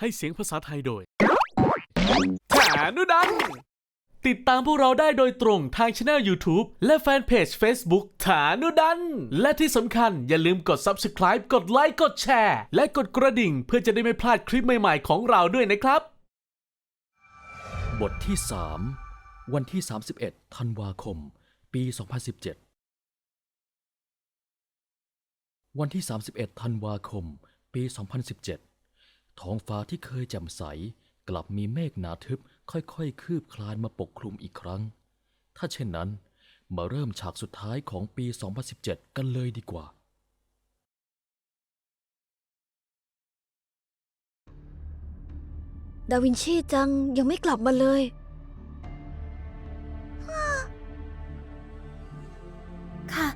ให้เสียงภาษาไทยโดยฐานุดัน ติดตามพวกเราได้โดยตรงทางช anel YouTube และแฟนเพจ Facebook ฐานุดัน และที่สำคัญอย่าลืมกด Subscribe กดไลค์กดแชร์ และกดกระดิ่งเพื่อจะได้ไม่พลาดคลิปใหม่ๆของเราด้วยนะครับ บทที่ 3 วันที่ 31 ธันวาคม ปี 2017 วันที่ 31 ธันวาคม ปี 2017 ท้องฟ้าที่เคยแจ่มใส กลับมีเมฆหนาทึบค่อยๆ คืบคลานมาปกคลุมอีกครั้ง ถ้าเช่นนั้น มาเริ่มฉากสุดท้ายของปี 2017 กันเลยดีกว่า ดาวินชีจังยังไม่กลับมาเลยค่ะ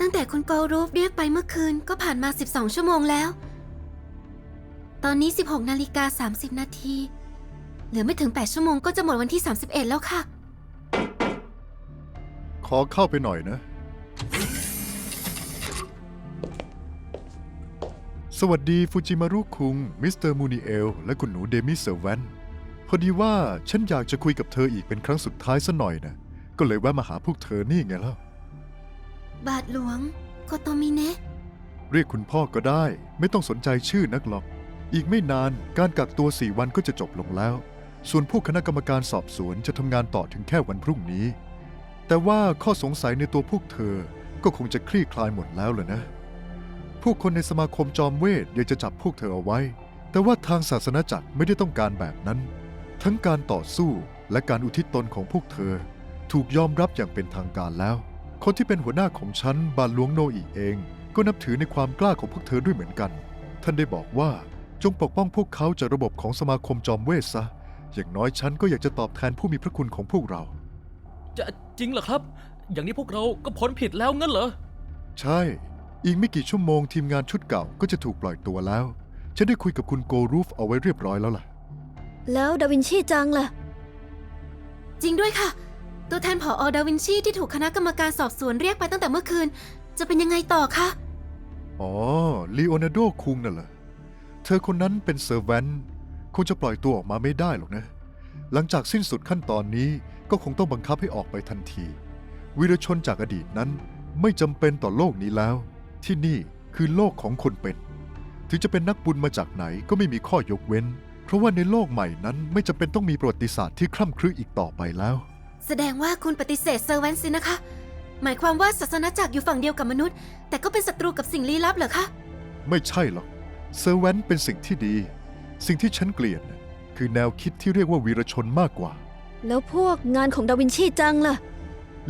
ตั้งแต่คุณโกรูฟเรียกไปเมื่อคืนก็ผ่านมา 12 ชั่วโมงแล้ว ตอนนี้ 16นาฬิกา30 นาที เหลือไม่ถึง 8 ชั่วโมงก็จะหมดวันที่ 31 แล้วค่ะ ขอเข้าไปหน่อยนะ สวัสดีฟูจิมารุคุง มิสเตอร์มูนิเอล และคุณหนูเดมิเซอร์แวนพอดีว่าฉันอยากจะคุยกับเธออีกเป็นครั้งสุดท้ายซะหน่อยนะ ก็เลยแวะมาหาพวกเธอนี่ไงล่ะบาทหลวงโคโตมิเนะ เรียกคุณพ่อก็ได้ ไม่ต้องสนใจชื่อนักหรอก อีกไม่นานการกักตัวสี่วันก็จะจบลงแล้ว ส่วนผู้คณะกรรมการสอบสวนจะทำงานต่อถึงแค่วันพรุ่งนี้ แต่ว่าข้อสงสัยในตัวพวกเธอก็คงจะคลี่คลายหมดแล้วล่ะนะผู้คนในสมาคมจอมเวทอยากจะจับพวกเธอเอาไว้ แต่ว่าทางศาสนาจักรไม่ได้ต้องการแบบนั้น ทั้งการต่อสู้และการอุทิศตนของพวกเธอ ถูกยอมรับอย่างเป็นทางการแล้ว คนที่เป็นหัวหน้าของฉันบาลหลวงโนอีเอง ก็นับถือในความกล้าของพวกเธอด้วยเหมือนกัน ท่านได้บอกว่า จงปกป้องพวกเขาจากระบบของสมาคมจอมเวทซะ อย่างน้อยฉันก็อยากจะตอบแทนผู้มีพระคุณของพวกเรา จะจริงเหรอครับ อย่างนี้พวกเราก็พ้นผิดแล้วงั้นเหรอ ใช่ อีกไม่กี่ชั่วโมงทีมงานชุดเก่าก็จะถูกปล่อยตัวแล้ว ฉันได้คุยกับคุณโกรูฟเอาไว้เรียบร้อยแล้วล่ะ แล้วดาวินชีจังล่ะ จริงด้วยค่ะ ตัวแทนผออดาวินชีที่ถูกคณะกรรมการสอบสวนเรียกไปตั้งแต่เมื่อคืน จะเป็นยังไงต่อคะ อ๋อลีโอนาร์โดคุงน่ะเหรอ เธอคนนั้นเป็นเซอร์แวนต์คงจะปล่อยตัวออกมาไม่ได้หรอกนะ หลังจากสิ้นสุดขั้นตอนนี้ก็คงต้องบังคับให้ออกไปทันที วีรชนจากอดีตนั้นไม่จำเป็นต่อโลกนี้แล้ว ที่นี่คือโลกของคนเป็น ถึงจะเป็นนักบุญมาจากไหนก็ไม่มีข้อยกเว้น เพราะว่าในโลกใหม่นั้นไม่จำเป็นต้องมีประวัติศาสตร์ที่คร่ำครึอีกต่อไปแล้ว แสดงว่าคุณปฏิเสธเซอร์แวนสินะคะ หมายความว่าศาสนาจักรอยู่ฝั่งเดียวกับมนุษย์ แต่ก็เป็นศัตรูกับสิ่งลี้ลับเหรอคะ ไม่ใช่หรอก เซอร์แวนต์เป็นสิ่งที่ดี สิ่งที่ฉันเกลียดน่ะคือแนวคิดที่เรียกว่าวีรชนมากกว่า แล้วพวกงานของดาวินชีจังล่ะ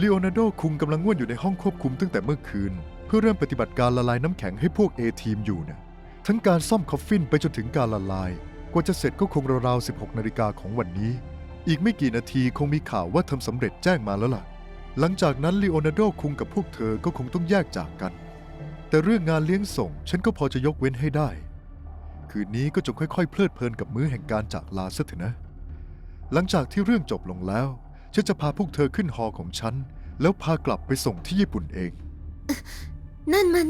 ลีโอนาร์โดคุงกำลังง่วนอยู่ในห้องควบคุมตั้งแต่เมื่อคืน เพื่อเริ่มปฏิบัติการละลายน้ำแข็งให้พวก A ทีมอยู่เนี่ยทั้งการซ่อมคอฟฟินไปจนถึงการละลาย กว่าจะเสร็จก็คงราวๆ16นาฬิกาของวันนี้ อีกไม่กี่นาทีคงมีข่าวว่าทำสำเร็จแจ้งมาแล้วล่ะ หลังจากนั้นลีโอนาร์โดคุงกับพวกเธอก็คงต้องแยกจากกัน แต่เรื่องงานเลี้ยงส่งฉันก็พอจะยกเว้นให้ได้ คืนนี้ก็จงค่อยๆ เพลิดเพลินกับมื้อแห่งการจากลาซะเถอะนะ หลังจากที่เรื่องจบลงแล้ว ฉันจะพาพวกเธอขึ้นฮอของฉัน แล้วพากลับไปส่งที่ญี่ปุ่นเอง นั่นมัน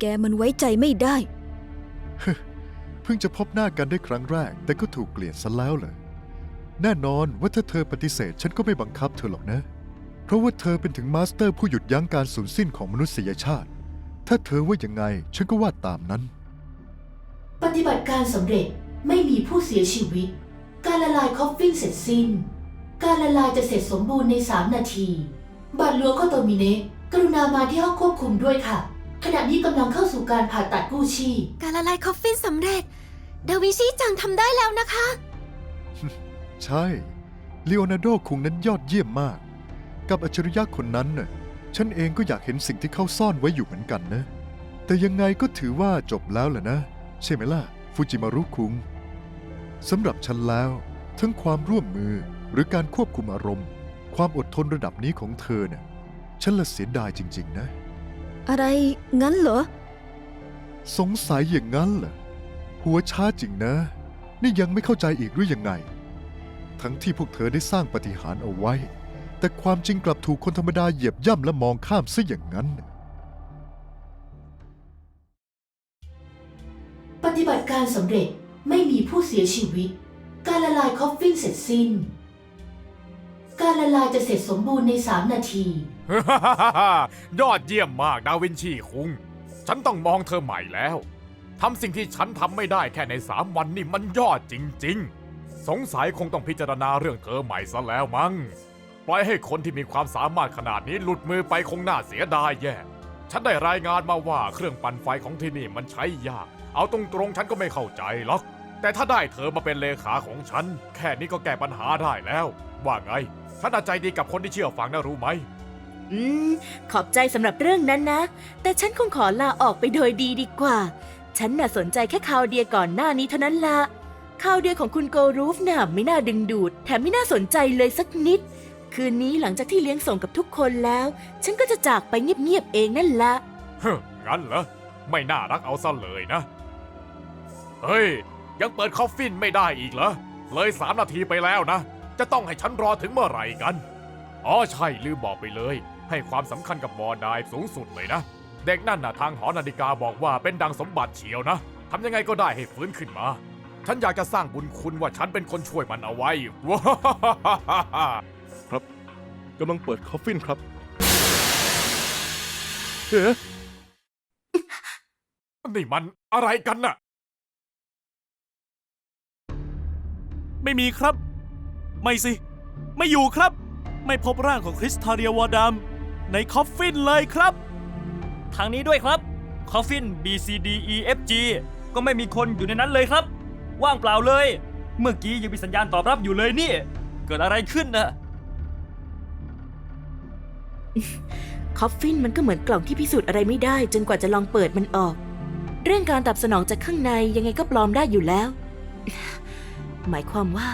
แกมันไว้ใจไม่ได้ เพิ่งจะพบหน้ากันได้ครั้งแรก แต่ก็ถูกเกลียดซะแล้วเลยแน่นอนว่าถ้าเธอปฏิเสธฉันก็ไม่บังคับเธอหรอกนะ เพราะว่าเธอเป็นถึงมาสเตอร์ผู้หยุดยั้งการสูญสิ้นของมนุษยชาติ ถ้าเธอว่ายังไงฉันก็ว่าตามนั้น ปฏิบัติการสำเร็จไม่มีผู้เสียชีวิต การละลายคอฟฟินเสร็จสิ้น การละลายจะเสร็จสมบูรณ์ใน 3 นาทีบาทหลวงโคโตมิเนะกรุณามาที่ห้องควบคุมด้วยค่ะ ขณะนี้กำลังเข้าสู่การผ่าตัดกู้ชีพ การละลายคอฟฟินสำเร็จ ดาวินชีจังทำได้แล้วนะคะ ใช่ลีโอนาร์โดคุงนั้นยอดเยี่ยมมาก กับอัจฉริยะคนนั้นน่ะฉันเองก็อยากเห็นสิ่งที่เขาซ่อนไว้อยู่เหมือนกันนะ แต่ยังไงก็ถือว่าจบแล้วแหละนะ ใช่ไหมล่ะ ฟูจิมารุคุงสำหรับฉันแล้ว ทั้งความร่วมมือหรือการควบคุมอารมณ์ ความอดทนระดับนี้ของเธอเนี่ยฉันละเสียดายจริง ๆ นะ อะไรงั้นเหรอ สงสัยอย่างนั้นเหรอหัวช้าจริงนะ นี่ยังไม่เข้าใจอีกหรือยังไง ทั้งที่พวกเธอได้สร้างปาฏิหารย์เอาไว้ แต่ความจริงกลับถูกคนธรรมดาเหยียบย่ำและมองข้ามซะอย่างนั้น การสำเร็จไม่มีผู้เสียชีวิต การละลายคอฟฟินเสร็จสิ้น การละลายจะเสร็จสมบูรณ์ใน 3 นาที ยอดเยี่ยมมากดาวินชีคุง ฉันต้องมองเธอใหม่แล้วทำสิ่งที่ฉันทำไม่ได้แค่ในสามวันนี่มันยอดจริง ๆ สงสัยคงต้องพิจารณาเรื่องเธอใหม่ซะแล้วมั้งปล่อยให้คนที่มีความสามารถขนาดนี้หลุดมือไปคงน่าเสียดายแย่ ฉันได้รายงานมาว่าเครื่องปั่นไฟของที่นี่มันใช้ยาก เอาตรงๆฉันก็ไม่เข้าใจหรอก แต่ถ้าได้เธอมาเป็นเลขาของฉัน แค่นี้ก็แก้ปัญหาได้แล้ว ว่าไง ฉันน่าใจดีกับคนที่เชื่อฟังนะรู้ไหม อืม ขอบใจสำหรับเรื่องนั้นนะ แต่ฉันคงขอลาออกไปโดยดีดีกว่า ฉันน่ะสนใจแค่ข่าวเดียก่อนหน้านี้เท่านั้นละข่าวเดียของคุณโกรูฟน่ะไม่น่าดึงดูด แถมไม่น่าสนใจเลยสักนิด คืนนี้หลังจากที่เลี้ยงส่งกับทุกคนแล้ว ฉันก็จะจากไปเงียบๆเองนั่นละเฮ้องั้นเหรอ ไม่น่ารักเอาซะเลยนะ เฮ้ย ยังเปิดคอฟฟินไม่ได้อีกเหรอ เลยสามนาทีไปแล้วนะ จะต้องให้ฉันรอถึงเมื่อไหร่กัน อ๋อใช่ลืมบอกไปเลย ให้ความสำคัญกับบอดายสูงสุดเลยนะ เด็กนั่นน่ะทางหอนาฬิกาบอกว่าเป็นดังสมบัติเฉียวนะทำยังไงก็ได้ให้ฟื้นขึ้นมา ฉันอยากจะสร้างบุญคุณว่าฉันเป็นคนช่วยมันเอาไว้ว้า ครับกำลังเปิดคอฟฟินครับเอ๊ะนี่มันอะไรกันน่ะ ไม่มีครับ ไม่สิ ไม่อยู่ครับ ไม่พบร่างของคริสทาเรียวอดามในคอฟฟินเลยครับ ทางนี้ด้วยครับ คอฟฟิน B C D E F G ก็ไม่มีคนอยู่ในนั้นเลยครับ ว่างเปล่าเลย เมื่อกี้ยังมีสัญญาณตอบรับอยู่เลยนี่ เกิดอะไรขึ้นน่ะ คอฟฟินมันก็เหมือนกล่องที่พิสูจน์อะไรไม่ได้ จนกว่าจะลองเปิดมันออก เรื่องการตอบสนองจากข้างในยังไงก็ปลอมได้อยู่แล้ว หมายความว่า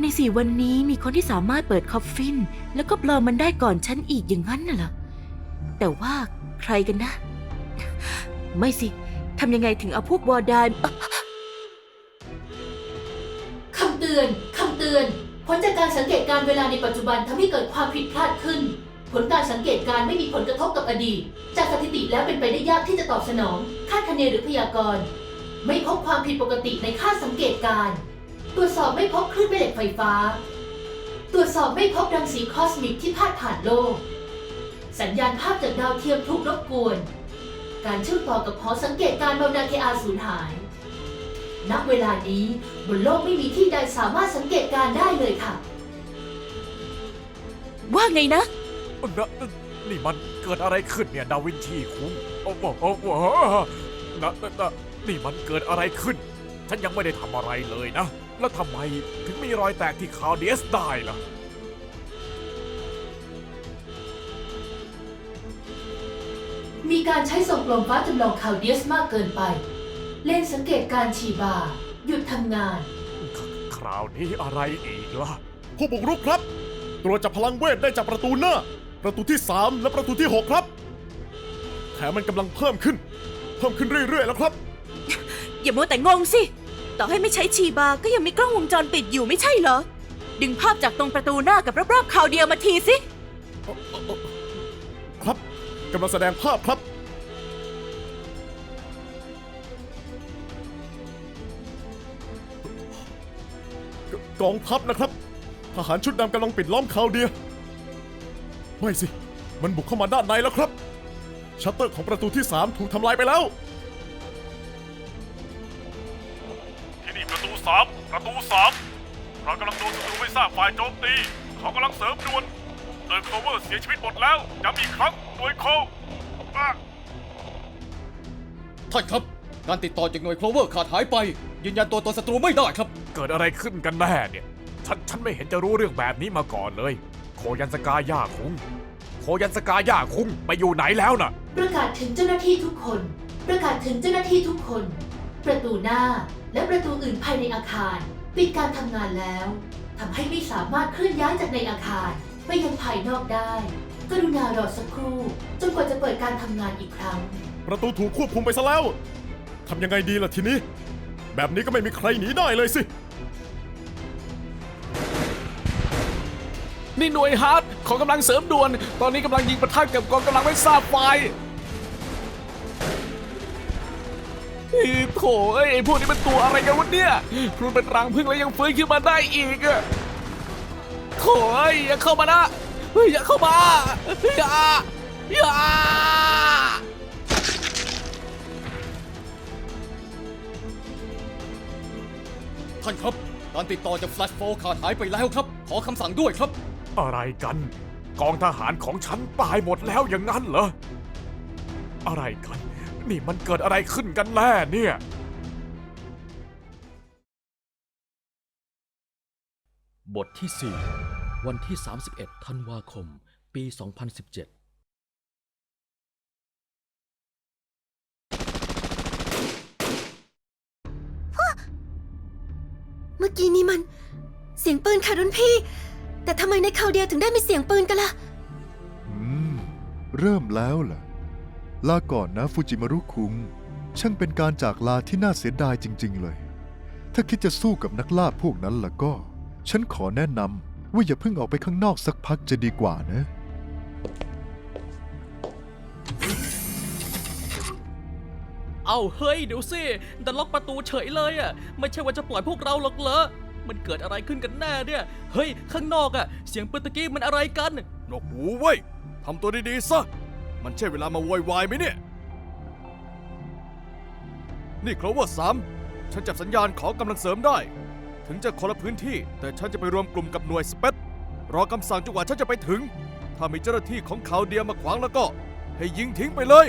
ในสี่วันนี้มีคนที่สามารถเปิดคอฟฟิน แล้วก็ปลอมมันได้ก่อนฉันอีกอย่างนั้นน่ะเหรอแต่ว่าใครกันนะ ไม่สิทำยังไงถึงเอาพวกวอดานคำเตือนคำเตือนผลจากการสังเกตการณ์เวลาในปัจจุบันทำให้เกิดความผิดพลาดขึ้น ผลการสังเกตการไม่มีผลกระทบกับอดีต จากสถิติแล้วเป็นไปได้ยากที่จะตอบสนอง คาดคะเนหรือพยากรณ์ ไม่พบความผิดปกติในค่าสังเกตการ ตรวจสอบไม่พบคลื่นแม่เหล็กไฟฟ้า ตรวจสอบไม่พบรังสีคอสมิกที่พาดผ่านโลก สัญญาณภาพจากดาวเทียมถูกรบกวน การเชื่อมต่อกับหอสังเกตการณ์มานาเคอาสูญหาย ณ เวลานี้บนโลกไม่มีที่ใดสามารถสังเกตการได้เลยค่ะ ว่าไงนะ นะนี่มันเกิดอะไรขึ้นเนี่ยดาวินชีคุงโอ้โหโอ้โหนะนะนะนี่มันเกิดอะไรขึ้น ฉันยังไม่ได้ทำอะไรเลยนะ แล้วทำไมถึงมีรอยแตกที่คาวเดียสได้ล่ะมีการใช้ส่งกลมฟ้าจำลองคาวเดียสมากเกินไป เลนส์สังเกตการณ์ชีบา หยุดทำงานคคราวนี้อะไรอีกล่ะ ผู้บุกรุกครับ ตรวจจับพลังเวทได้จากประตูหน้า ประตูที่ 3 และประตูที่ 6 ครับแถมมันกำลังเพิ่มขึ้น เพิ่มขึ้นเรื่อย ๆ แล้วครับ อย่ามัวแต่งงสิ ต่อให้ไม่ใช้ชีบาก็ยังมีกล้องวงจรปิดอยู่ไม่ใช่เหรอ ดึงภาพจากตรงประตูหน้ากับรอบๆข่าวเดียวมาทีสิ ครับกำลังแสดงภาพครับกกองทัพนะครับ ทหารชุดดำกำลังปิดล้อมคาวเดีย ไม่สิ มันบุกเข้ามาด้านในแล้วครับ ชัตเตอร์ของประตูที่ 3 ถูกทำลายไปแล้ว ที่นี่ประตูสามประตูสามเรากำลังโดนศัตรูไม่ทราบฝ่ายโจมตี เขากำลังเสริมด่วนเดินโคเวอร์เสียชีวิตหมดแล้วย้ำอีกครั้งหน่วยโคอะท่านครับ การติดต่อจากหน่วยโคลเวอร์ขาดหายไป ยืนยันตัวตนศัตรูไม่ได้ครับ เกิดอะไรขึ้นกันแน่เนี่ย ฉันฉันไม่เห็นจะรู้เรื่องแบบนี้มาก่อนเลย โคยันสกาย่าคุงโคยันสกาย่าคุงไปอยู่ไหนแล้วน่ะ ประกาศถึงเจ้าหน้าที่ทุกคน ประกาศถึงเจ้าหน้าที่ทุกคน ประตูหน้าและประตูอื่นภายในอาคาร ปิดการทำงานแล้วทำให้ไม่สามารถเคลื่อนย้ายจากในอาคารไปยังภายนอกได้ กรุณารอสักครู่จนกว่าจะเปิดการทำงานอีกครั้ง ประตูถูกควบคุมไปซะแล้ว ทำยังไงดีล่ะทีนี้ แบบนี้ก็ไม่มีใครหนีได้เลยสิ นี่หน่วยฮาร์ดของกำลังเสริมด่วน ตอนนี้กำลังยิงประทะกับกองกำลังไม่ทราบฝ่ายโถเอ้ยไอ้พวกนี้มันตัวอะไรกันวะเนี่ยพรุนเป็นรังพึ่งแล้วยังฟื้นขึ้นมาได้อีกอะโถเอ้ยอย่าเข้ามานะอย่าเข้ามาอย่าอย่าท่านครับการติดต่อจากแฟลชโฟขาดหายไปแล้วครับ ขอคำสั่งด้วยครับ อะไรกัน กองทหารของฉันตายหมดแล้วอย่างนั้นเหรอ อะไรกัน นี่มันเกิดอะไรขึ้นกันแน่เนี่ย บทที่ 4 วันที่ 31 ธันวาคม ปี 2017 เมื่อกี้นี้มัน เสียงปืนค่ะรุ่นพี่ แต่ทำไมในคราวเดียวถึงได้มีเสียงปืนกันล่ะ อืม เริ่มแล้วเหรอลาก่อนนะฟูจิมารุคุง ช่างเป็นการจากลาที่น่าเสียดายจริง ๆ เลย ถ้าคิดจะสู้กับนักล่าพวกนั้นล่ะก็ ฉันขอแนะนำว่าอย่าเพิ่งออกไปข้างนอกสักพักจะดีกว่านะ เอาเฮ้ยเดี๋ยวสิดันล็อกประตูเฉยเลยอะ ไม่ใช่ว่าจะปล่อยพวกเราหรอกเหรอ มันเกิดอะไรขึ้นกันแน่เนี่ย เฮ้ย ข้างนอกอะเสียงปืนตะกี้มันอะไรกัน นกหูเว้ยทำตัวดีๆซะ มันใช่เวลามาโวยวายไหมเนี่ย นี่โคลเวอร์สามฉันจับสัญญาณขอกำลังเสริมได้ ถึงจะคนละพื้นที่ แต่ฉันจะไปรวมกลุ่มกับหน่วยสเปซรอคำสั่งจนกว่าฉันจะไปถึง ถ้ามีเจ้าหน้าที่ของเขาเดียมาขวางแล้วก็ ให้ยิงทิ้งไปเลย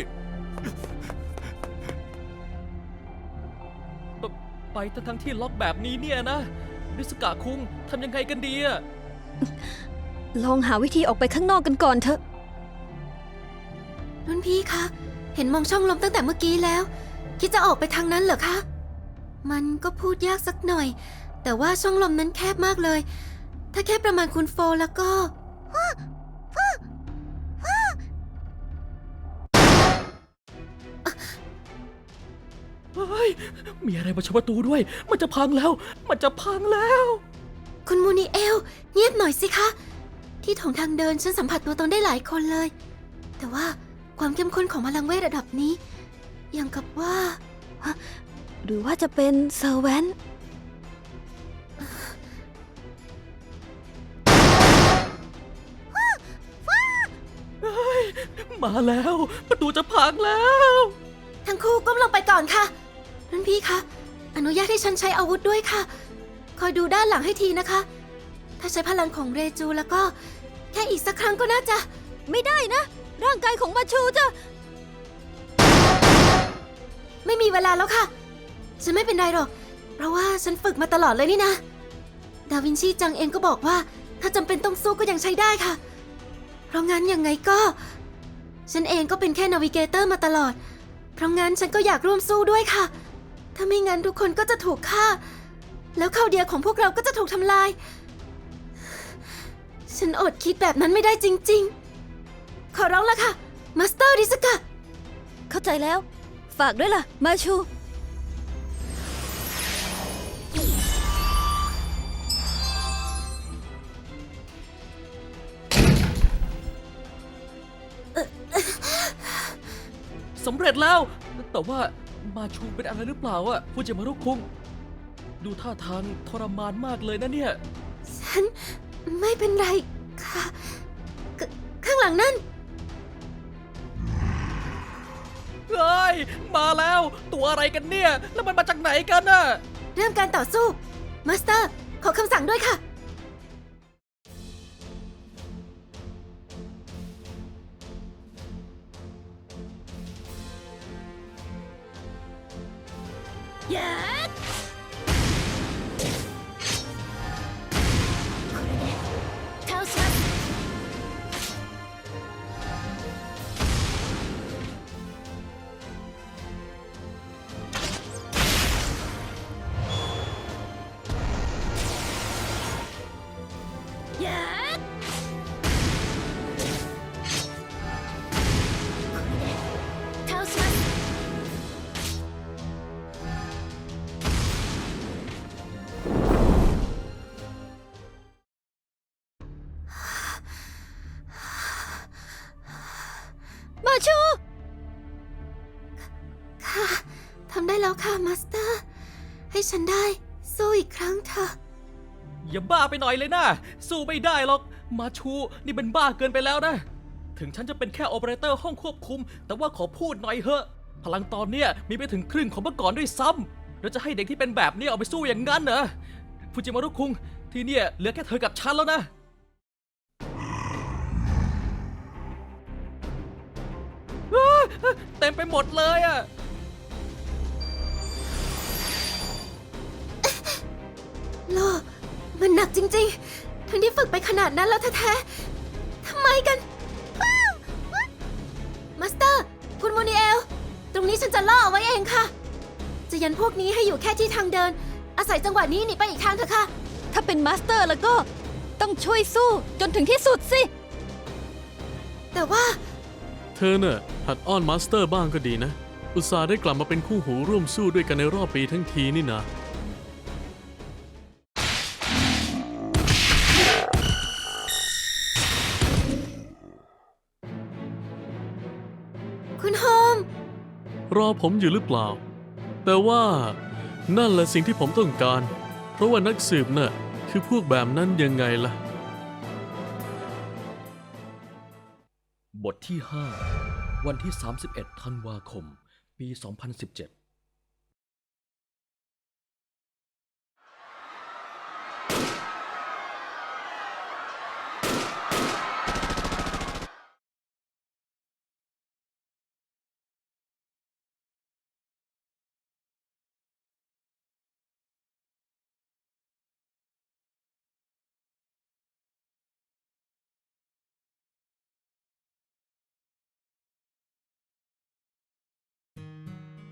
ไปทั้งทั้งๆที่ล็อกแบบนี้เนี่ยนะ ริสกะคุงทำยังไงกันดีอะลองหาวิธีออกไปข้างนอกกันก่อนเถอะ รุ่นพี่คะ เห็นมองช่องลมตั้งแต่เมื่อกี้แล้ว คิดจะออกไปทางนั้นเหรอคะ มันก็พูดยากสักหน่อย แต่ว่าช่องลมนั้นแคบมากเลย ถ้าแค่ประมาณคุณโฟแล้วก็ ฮ้ยมีอะไรมาชนประตูด้วย มันจะพังแล้ว มันจะพังแล้ว คุณมูนิเอล เงียบหน่อยสิคะ ที่โถงทางเดินฉันสัมผัสตัวตนได้หลายคนเลย แต่ว่าความเข้มข้นของพลังเวทระดับนี้ ยังกับว่าหรือว่าจะเป็นเซอร์แวนมาแล้ว ประตูจะพังแล้ว ทั้งคู่ก้มลงไปก่อนค่ะ รุ่นพี่คะ อนุญาตให้ฉันใช้อาวุธด้วยค่ะ คอยดูด้านหลังให้ทีนะคะ ถ้าใช้พลังของเรจูแล้วก็ แค่อีกสักครั้งก็น่าจะ ไม่ได้นะ ร่างกายของมาชูจะ ไม่มีเวลาแล้วค่ะ ฉันไม่เป็นไรหรอก เพราะว่าฉันฝึกมาตลอดเลยนี่นะ ดาวินชีจังเองก็บอกว่า ถ้าจำเป็นต้องสู้ก็ยังใช้ได้ค่ะ เพราะงั้นยังไงก็ ฉันเองก็เป็นแค่นาวิเกเตอร์มาตลอด เพราะงั้นฉันก็อยากร่วมสู้ด้วยค่ะ ถ้าไม่งั้นทุกคนก็จะถูกฆ่า แล้วข้าวเดียของพวกเราก็จะถูกทำลาย ฉันอดคิดแบบนั้นไม่ได้จริง ๆ ขอร้องละค่ะ มาสเตอร์ดิสกะ เข้าใจแล้ว ฝากด้วยล่ะ มาชู สำเร็จแล้ว แต่ว่า มาชูเป็นอะไรหรือเปล่าอะฟูจิมารุคุง ดูท่าทางทรมานมากเลยนะเนี่ย ฉันไม่เป็นไรค่ะขข้างหลังนั่น เฮ้ย มาแล้ว ตัวอะไรกันเนี่ย แล้วมันมาจากไหนกันน่ะ เริ่มการต่อสู้มาสเตอร์ ขอคำสั่งด้วยค่ะ มาชูค่ะทำได้แล้วค่ะ มาสเตอร์ ให้ฉันได้สู้อีกครั้งเถอะ อย่าบ้าไปหน่อยเลยนะ สู้ไม่ได้หรอก มาชูนี่เป็นบ้าเกินไปแล้วนะ ถึงฉันจะเป็นแค่โอเปอเรเตอร์ห้องควบคุม แต่ว่าขอพูดหน่อยเถอะ พลังตอนเนี้ยมีไปถึงครึ่งของเมื่อก่อนด้วยซ้ำแล้วจะให้เด็กที่เป็นแบบนี้เอาไปสู้อย่างนั้นเหรอฟูจิมารุคุง ที่เนี่ยเหลือแค่เธอกับฉันแล้วนะเต็มไปหมดเลยอะโลก มันหนักจริงๆ ทั้งที่ฝึกไปขนาดนั้นแล้วแท้ๆ ทำไมกันอ้าวมาสเตอร์ คุณโมนิเอล ตรงนี้ฉันจะล่อเอาไว้เองค่ะ จะยันพวกนี้ให้อยู่แค่ที่ทางเดิน อาศัยจังหวะนี้หนีไปอีกทางเถอะค่ะ ถ้าเป็นมาสเตอร์แล้วก็ต้องช่วยสู้จนถึงที่สุดสิ แต่ว่า เธอน่ะหัดอ้อนมาสเตอร์บ้างก็ดีนะ อุตส่าห์ได้กลับมาเป็นคู่หูร่วมสู้ด้วยกันในรอบปีทั้งทีนี่นะ รอผมอยู่หรือเปล่า แต่ว่านั่นแหละสิ่งที่ผมต้องการ เพราะว่านักสืบน่ะคือพวกแบบนั้นยังไงล่ะ บทที่ 5 วันที่ 31 ธันวาคม ปี 2017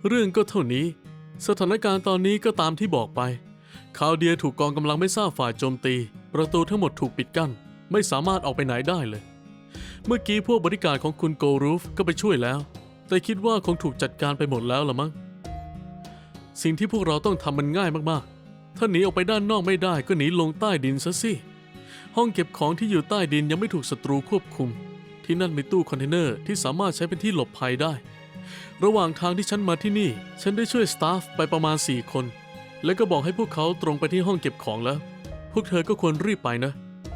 เรื่องก็เท่านี้ สถานการณ์ตอนนี้ก็ตามที่บอกไป คาวเดียถูกกองกำลังไม่ทราบฝ่ายโจมตี ประตูทั้งหมดถูกปิดกั้น ไม่สามารถออกไปไหนได้เลย เมื่อกี้พวกบริการของคุณโกรูฟก็ไปช่วยแล้ว แต่คิดว่าคงถูกจัดการไปหมดแล้วละมั้ง สิ่งที่พวกเราต้องทำมันง่ายมากๆ ถ้าหนีออกไปด้านนอกไม่ได้ก็หนีลงใต้ดินซะสิ ห้องเก็บของที่อยู่ใต้ดินยังไม่ถูกศัตรูควบคุม ที่นั่นมีตู้คอนเทนเนอร์ที่สามารถใช้เป็นที่หลบภัยได้ ระหว่างทางที่ฉันมาที่นี่ ฉันได้ช่วยสตาฟไปประมาณ 4 คน แล้วก็บอกให้พวกเขาตรงไปที่ห้องเก็บของแล้ว พวกเธอก็ควรรีบไปนะ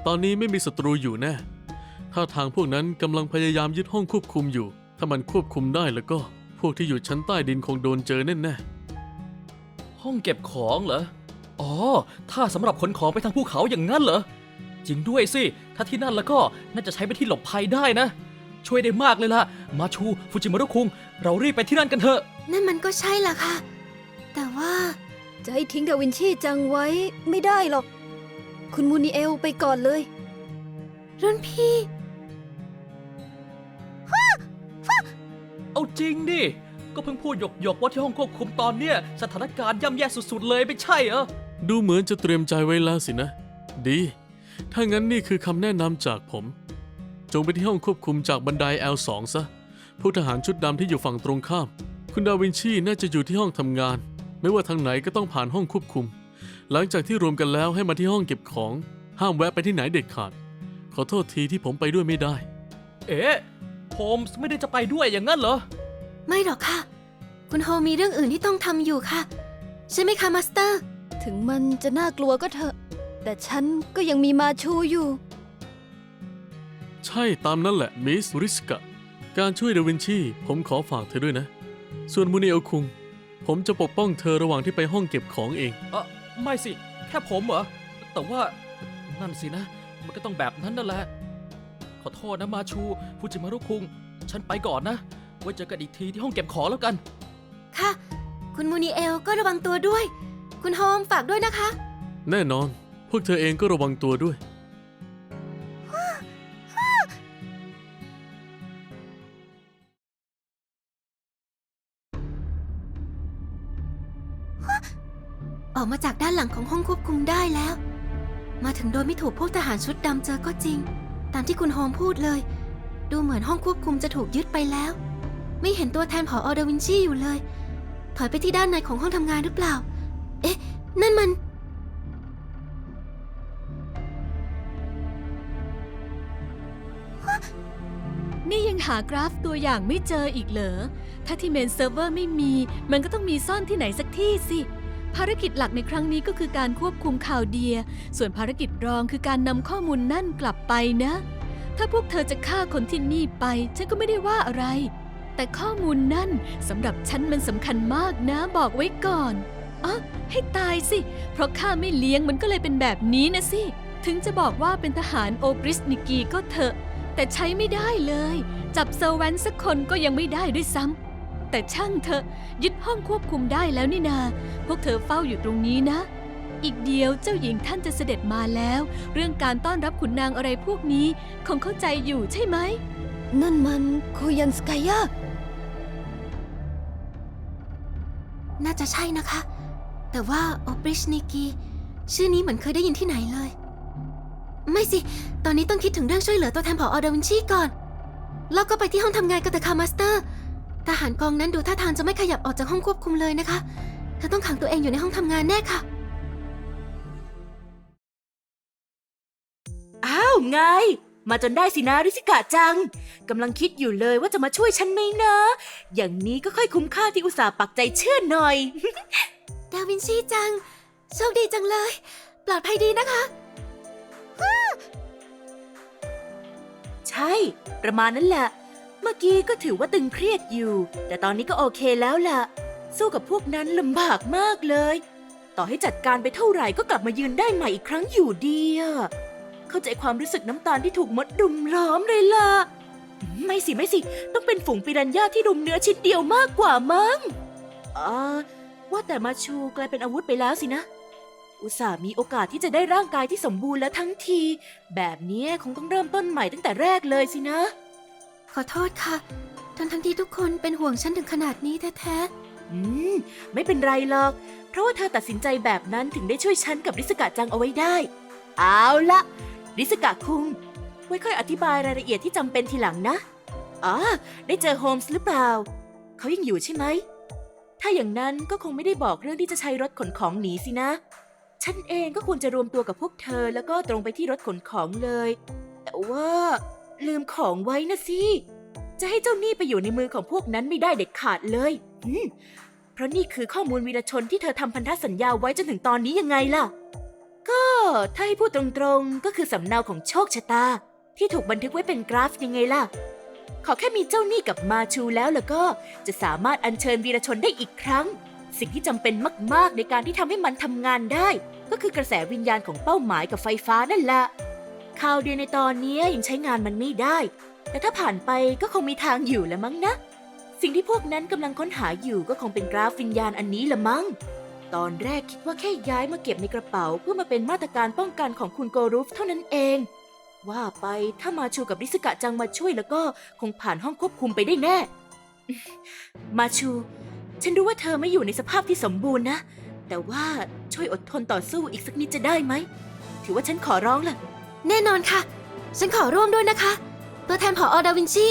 ตอนนี้ไม่มีศัตรูอยู่แน่ถ้าทางพวกนั้นกำลังพยายามยึดห้องควบคุมอยู่ ถ้ามันควบคุมได้แล้วก็ พวกที่อยู่ชั้นใต้ดินคงโดนเจอแน่แน่ห้องเก็บของเหรอ อ๋อ ถ้าสำหรับขนของไปทางภูเขาอย่างนั้นเหรอ จริงด้วยสิ ถ้าที่นั่นแล้วก็น่าจะใช้เป็นที่หลบภัยได้นะ ช่วยได้มากเลยล่ะ มาชู ฟูจิมารุคุง เรารีบไปที่นั่นกันเถอะ นั่นมันก็ใช่ล่ะค่ะ แต่ว่าจะให้ทิ้งดาวินชีจังไว้ไม่ได้หรอก คุณมูนิเอลไปก่อนเลย รุ่นพี่ เอาจริงดิ ก็เพิ่งพูดหยกๆว่าที่ห้องควบคุมตอนเนี้ยสถานการณ์ย่ำแย่สุดๆเลยไม่ใช่เหรอๆดูเหมือนจะเตรียมใจไว้แล้วสินะ ดี ถ้างั้นนี่คือคำแนะนำจากผม จงไปที่ห้องควบคุมจากบันได L2 ซะ ผู้ทหารชุดดำที่อยู่ฝั่งตรงข้าม คุณดาวินชีน่าจะอยู่ที่ห้องทำงาน ไม่ว่าทางไหนก็ต้องผ่านห้องควบคุม หลังจากที่รวมกันแล้วให้มาที่ห้องเก็บของ ห้ามแวะไปที่ไหนเด็ดขาด ขอโทษทีที่ผมไปด้วยไม่ได้ เอ๊ะโฮมส์ไม่ได้จะไปด้วยอย่างนั้นเหรอ ไม่หรอกค่ะ คุณโฮมมีเรื่องอื่นที่ต้องทำอยู่ค่ะ ใช่ไหมคะมาสเตอร์ ถึงมันจะน่ากลัวก็เถอะ แต่ฉันก็ยังมีมาชูอยู่ ใช่ตามนั้นแหละมิสริสกะ การช่วยเดวินชี ผมขอฝากเธอด้วยนะ ส่วนมูนิเอลคุง ผมจะปกป้องเธอระหว่างที่ไปห้องเก็บของเอง เออไม่สิ แค่ผมเหรอ แต่ว่านั่นสินะ มันก็ต้องแบบนั้นนั่นแหละ ขอโทษนะมาชูฟูจิมารุคุง ฉันไปก่อนนะ ไว้เจอกันอีกทีที่ห้องเก็บของแล้วกัน ค่ะ คุณมูนิเอลก็ระวังตัวด้วย คุณโฮมฝากด้วยนะคะ แน่นอน พวกเธอเองก็ระวังตัวด้วย ออกมาจากด้านหลังของห้องควบคุมได้แล้ว มาถึงโดยไม่ถูกพวกทหารชุดดำเจอก็จริง ตามที่คุณโฮมพูดเลย ดูเหมือนห้องควบคุมจะถูกยึดไปแล้ว ไม่เห็นตัวแทนผออดาวินชีอยู่เลย ถอยไปที่ด้านในของห้องทำงานหรือเปล่า เอ๊ะ นั่นมัน นี่ยังหาากราฟตัวอย่างไม่เจออีกเหรอ ถ้าที่เมนเซิร์ฟเวอร์ไม่มี มันก็ต้องมีซ่อนที่ไหนสักที่สิ ภารกิจหลักในครั้งนี้ก็คือการควบคุมข่าวเดีย ส่วนภารกิจรองคือการนำข้อมูลนั่นกลับไปนะ ถ้าพวกเธอจะฆ่าคนที่นี่ไป ฉันก็ไม่ได้ว่าอะไร แต่ข้อมูลนั่นสำหรับฉันมันสำคัญมากนะบอกไว้ก่อนอ๋อให้ตายสิ เพราะข้าไม่เลี้ยงมันก็เลยเป็นแบบนี้นะสิ ถึงจะบอกว่าเป็นทหารโอบริสนิกีก็เถอะ แต่ใช้ไม่ได้เลย จับเซอร์แวนสักคนก็ยังไม่ได้ด้วยซ้ำ แต่ช่างเถอะยึดห้องควบคุมได้แล้วนี่นา พวกเธอเฝ้าอยู่ตรงนี้นะ อีกเดียวเจ้าหญิงท่านจะเสด็จมาแล้ว เรื่องการต้อนรับขุนนางอะไรพวกนี้คงเข้าใจอยู่ใช่ไหม นั่นมันโคยันสกายะน่าจะใช่นะคะ แต่ว่าโอบริชนิกี ชื่อนี้เหมือนเคยได้ยินที่ไหนเลย ไม่สิ ตอนนี้ต้องคิดถึงเรื่องช่วยเหลือตัวแทนผออดาวินชีก่อน แล้วก็ไปที่ห้องทำงานกับตะคามาสเตอร์ ทหารกองนั้นดูท่าทางจะไม่ขยับออกจากห้องควบคุมเลยนะคะ เธอต้องขังตัวเองอยู่ในห้องทำงานแน่ค่ะ อ้าวไง มาจนได้สินะริสิกะจังกำลังคิดอยู่เลยว่าจะมาช่วยฉันไหมนะ อย่างนี้ก็ค่อยคุ้มค่าที่อุตส่าห์ปักใจเชื่อหน่อย ดาวินชีจัง โชคดีจังเลย ปลอดภัยดีนะคะ ใช่ ประมาณนั้นแหละ เมื่อกี้ก็ถือว่าตึงเครียดอยู่ แต่ตอนนี้ก็โอเคแล้วล่ะ สู้กับพวกนั้นลำบากมากเลย ต่อให้จัดการไปเท่าไหร่ก็กลับมายืนได้ใหม่อีกครั้งอยู่ดีอะเข้าใจความรู้สึกน้ำตาลที่ถูกมดรุมล้อมเลยล่ะ ไม่สิไม่สิ ต้องเป็นฝูงปิรันย่าที่รุมเนื้อชิ้นเดียวมากกว่ามั้งอ่าว่าแต่มาชูกลายเป็นอาวุธไปแล้วสินะ อุตส่าห์มีโอกาสที่จะได้ร่างกายที่สมบูรณ์แล้วทั้งที แบบนี้คงต้องเริ่มต้นใหม่ตั้งแต่แรกเลยสินะ ขอโทษค่ะ ทั้งทั้งที่ทุกคนเป็นห่วงฉันถึงขนาดนี้แท้อืม ไม่เป็นไรหรอก เพราะว่าเธอตัดสินใจแบบนั้นถึงได้ช่วยฉันกับริสกะจังเอาไว้ได้ เอาละริสกะคุง ไว้ค่อยอธิบายรายละเอียดที่จำเป็นทีหลังนะ อ๋อ ได้เจอโฮมส์หรือเปล่า เขายังอยู่ใช่ไหม ถ้าอย่างนั้นก็คงไม่ได้บอกเรื่องที่จะใช้รถขนของหนีสินะ ฉันเองก็ควรจะรวมตัวกับพวกเธอแล้วก็ตรงไปที่รถขนของเลย แต่ว่า ลืมของไว้นะสิ จะให้เจ้าหนี้ไปอยู่ในมือของพวกนั้นไม่ได้เด็ดขาดเลยอืมเพราะนี่คือข้อมูลวีรชนที่เธอทำพันธสัญญาไว้จนถึงตอนนี้ยังไงล่ะ ก็ถ้าให้พูดตรงๆ ก็คือสำเนาของโชคชะตา ที่ถูกบันทึกไว้เป็นกราฟยังไงล่ะ ขอแค่มีเจ้าหนี้กับมาชูแล้วแล้วก็จะสามารถอัญเชิญวีรชนได้อีกครั้ง สิ่งที่จำเป็นมากๆในการที่ทำให้มันทำงานได้ ก็คือกระแสวิญญาณของเป้าหมายกับไฟฟ้านั่นแหละ ข่าวเดียในตอนนี้ยังใช้งานมันไม่ได้ แต่ถ้าผ่านไปก็คงมีทางอยู่แล้วมั้งนะ สิ่งที่พวกนั้นกำลังค้นหาอยู่ก็คงเป็นกราฟวิญญาณอันนี้ละมั้ง ตอนแรกคิดว่าแค่ย้ายมาเก็บในกระเป๋า เพื่อมาเป็นมาตรการป้องกันของคุณโกรูฟเท่านั้นเอง ว่าไปถ้ามาชูกับริสกะจังมาช่วยแล้วก็คงผ่านห้องควบคุมไปได้แน่ มาชู ฉันรู้ว่าเธอไม่อยู่ในสภาพที่สมบูรณ์นะ แต่ว่าช่วยอดทนต่อสู้อีกสักนิดจะได้ไหม ถือว่าฉันขอร้องล่ะ แน่นอนค่ะ ฉันขอร่วมด้วยนะคะ ตัวแทนผออดาวินชี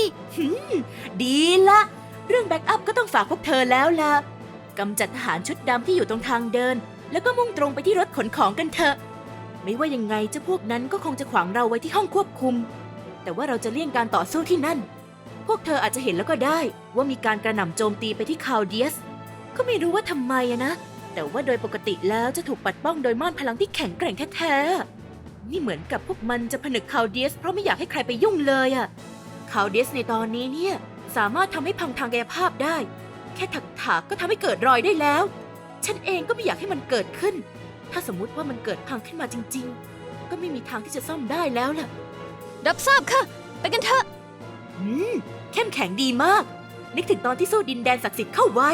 ดีละ เรื่องแบ็กอัพก็ต้องฝากพวกเธอแล้วล่ะกำจัดทหารชุดดำที่อยู่ตรงทางเดิน แล้วก็มุ่งตรงไปที่รถขนของกันเถอะ ไม่ว่ายังไงเจ้าพวกนั้นก็คงจะขวางเราไว้ที่ห้องควบคุม แต่ว่าเราจะเลี่ยงการต่อสู้ที่นั่น พวกเธออาจจะเห็นแล้วก็ได้ ว่ามีการกระหน่ำโจมตีไปที่คาวเดียส ก็ไม่รู้ว่าทำไมอะนะ แต่ว่าโดยปกติแล้วจะถูกปัดป้องโดยม่านพลังที่แข็งแกร่งแท้ๆ นี่เหมือนกับพวกมันจะผนึกคาวเดียสเพราะไม่อยากให้ใครไปยุ่งเลยอะคาวเดียสในตอนนี้เนี่ยสามารถทำให้พังทางกายภาพได้ แค่ถักถากก็ทำให้เกิดรอยได้แล้ว ฉันเองก็ไม่อยากให้มันเกิดขึ้น ถ้าสมมุติว่ามันเกิดพังขึ้นมาจริง ๆ ก็ไม่มีทางที่จะซ่อมได้แล้วล่ะ รับทราบค่ะ ไปกันเถอะ อืมเข้มแข็งดีมาก นึกถึงตอนที่สู้ดินแดนศักดิ์สิทธิ์เข้าไว้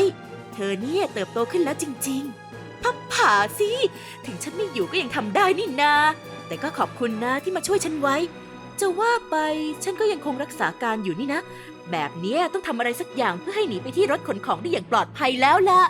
เธอเนี่ยเติบโตขึ้นแล้วจริง ๆ พับผาสิ ถึงฉันไม่อยู่ก็ยังทำได้นี่นา แต่ก็ขอบคุณนะที่มาช่วยฉันไว้ จะว่าไปฉันก็ยังคงรักษาการอยู่นี่นะ แบบนี้ต้องทำอะไรสักอย่างเพื่อให้หนีไปที่รถขนของได้อย่างปลอดภัยแล้วล่ะ